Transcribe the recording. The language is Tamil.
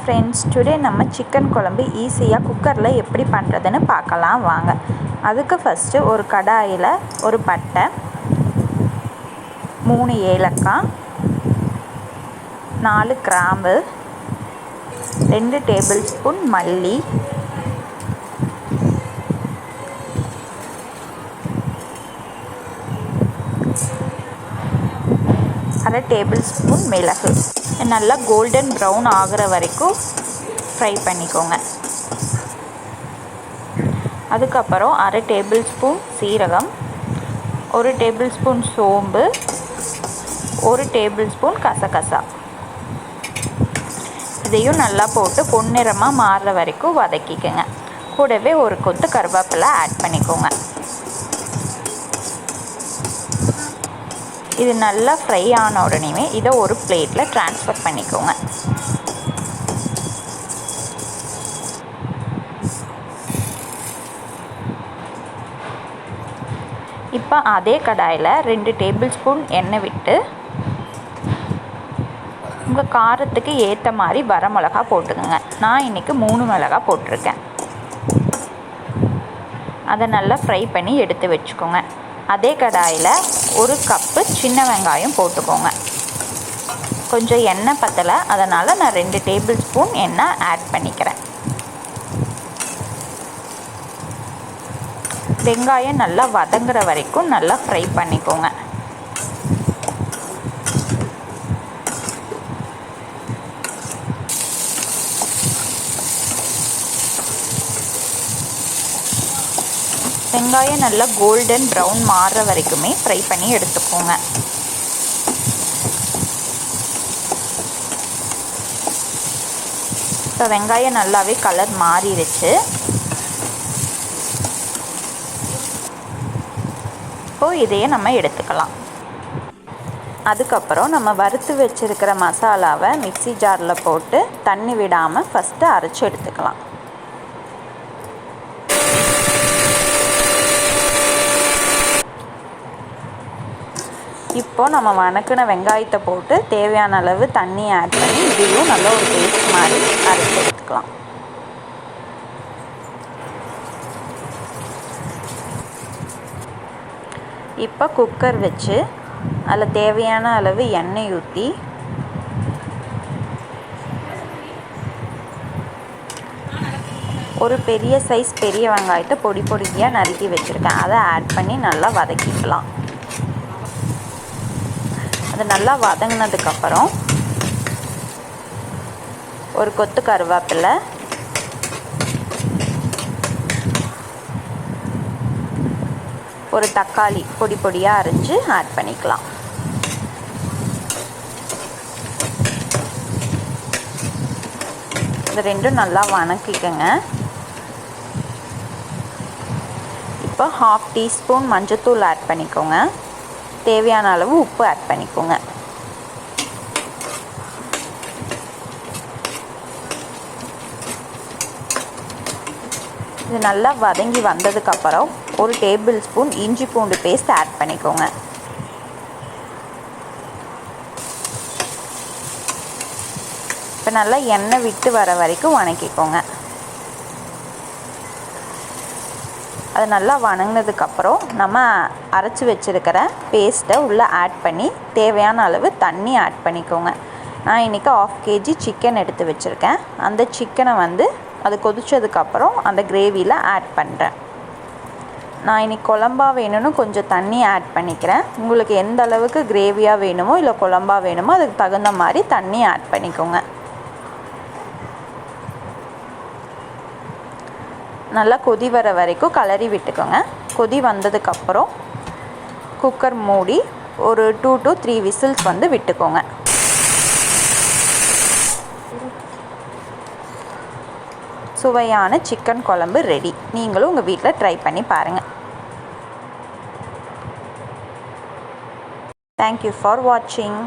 ஃப்ரெண்ட்ஸ் டுடே நம்ம சிக்கன் குழம்பு ஈஸியாக குக்கரில் எப்படி பண்ணுறதுன்னு பார்க்கலாம் வாங்க. அதுக்கு ஃபஸ்ட்டு ஒரு கடாயில் ஒரு பட்டை மூணு ஏலக்காய் நாலு கிராம்பு ரெண்டு டேபிள் ஸ்பூன் மல்லி அரை டேபிள் ஸ்பூன் மிளகு நல்லா கோல்டன் ப்ரௌன் ஆகிற வரைக்கும் ஃப்ரை பண்ணிக்கோங்க. அதுக்கப்புறம் அரை டேபிள் ஸ்பூன் சீரகம் ஒரு டேபிள் ஸ்பூன் சோம்பு ஒரு டேபிள் ஸ்பூன் கசகசா. இதையும் நல்லா போட்டு பொன்னிறமாக மாறுற வரைக்கும் வதக்கிக்கோங்க. கூடவே ஒரு கொத்து கருவேப்பிலை ஆட் பண்ணிக்கோங்க. இது நல்லா ஃப்ரை ஆன உடனே இதை ஒரு பிளேட்டில் ட்ரான்ஸ்ஃபர் பண்ணிக்கோங்க. இப்போ அதே கடாயில் ரெண்டு டேபிள் ஸ்பூன் எண்ணெய் விட்டு உங்கள் காரத்துக்கு ஏற்ற மாதிரி வர மிளகா போட்டுக்கோங்க. நான் இன்றைக்கி மூணு மிளகா போட்டிருக்கேன். அதை நல்லா ஃப்ரை பண்ணி எடுத்து வச்சுக்கோங்க. அதே கடாயில் ஒரு கப்பு சின்ன வெங்காயம் போட்டுக்கோங்க. கொஞ்சம் எண்ணெய் பத்தலை அதனால் நான் ரெண்டு டேபிள் ஸ்பூன் எண்ணெய் ஆட் பண்ணிக்கிறேன். வெங்காயம் நல்லா வதங்குற வரைக்கும் நல்லா ஃப்ரை பண்ணிக்கோங்க. வெங்காயம் நல்லா கோல்டன் ப்ரௌன் மாறுற வரைக்குமே ஃப்ரை பண்ணி எடுத்துக்கோங்க. இப்போ வெங்காயம் நல்லாவே கலர் மாறிடுச்சு. இப்போது இதையே நம்ம எடுத்துக்கலாம். அதுக்கப்புறம் நம்ம வறுத்து வச்சுருக்கிற மசாலாவை மிக்சி ஜாரில் போட்டு தண்ணி விடாமல் ஃபஸ்ட்டு அரைச்சி எடுத்துக்கலாம். இப்போ நம்ம வணக்கின வெங்காயத்தை போட்டு தேவையான அளவு தண்ணி ஆட் பண்ணி இதையும் நல்ல ஒரு பேஸ்ட் மாதிரி அரைச்சி எடுத்துக்கலாம். இப்போ குக்கர் வச்சு அதில் தேவையான அளவு எண்ணெய் ஊற்றி ஒரு பெரிய சைஸ் பெரிய வெங்காயத்தை பொடி பொடியாக நறுக்கி வச்சுருக்கேன். அதை ஆட் பண்ணி நல்லா வதக்கிக்கலாம். அது நல்லா வதங்கினதுக்கப்புறம் ஒரு கொத்து கருவேப்பிலை ஒரு தக்காளி பொடி பொடியாக அரிஞ்சு ஆட் பண்ணிக்கலாம். இது ரெண்டும் நல்லா வணக்கிக்கங்க. இப்போ ஹாஃப் டீஸ்பூன் மஞ்சத்தூள் ஆட் பண்ணிக்கோங்க. தேவையான அளவு உப்பு ஆட் பண்ணிக்கோங்க. இது நல்லா வதங்கி வந்ததுக்கப்புறம் ஒரு டேபிள் ஸ்பூன் இஞ்சி பூண்டு பேஸ்ட் ஆட் பண்ணிக்கோங்க. இப்போ நல்லா எண்ணெய் விட்டு வர வரைக்கும் வணக்கிக்கோங்க. அது நல்லா வணங்கினதுக்கப்புறம் நம்ம அரைச்சி வச்சுருக்கிற பேஸ்ட்டை உள்ளே ஆட் பண்ணி தேவையான அளவு தண்ணி ஆட் பண்ணிக்கோங்க. நான் இன்றைக்கி ஆஃப் கேஜி சிக்கன் எடுத்து வச்சுருக்கேன். அந்த சிக்கனை வந்து அது கொதித்ததுக்கப்புறம் அந்த கிரேவியில் ஆட் பண்ணுறேன் நான் இன்றைக்கி குழம்பா வேணும்னு கொஞ்சம் தண்ணி ஆட் பண்ணிக்கிறேன். உங்களுக்கு எந்த அளவுக்கு கிரேவியாக வேணுமோ இல்லை குழம்பா வேணுமோ அதுக்கு தகுந்த மாதிரி தண்ணி ஆட் பண்ணிக்கோங்க. நல்லா கொதி வர வரைக்கும் கலரி விட்டுக்கோங்க. கொதி வந்ததுக்கப்புறம் குக்கர் மூடி ஒரு டூ டு த்ரீ விசில்ஸ் வந்து விட்டுக்கோங்க. சுவையான சிக்கன் குழம்பு ரெடி நீங்களும் உங்கள் வீட்டில் ட்ரை பண்ணி பாருங்கள் தேங்க்யூ ஃபார் வாட்சிங்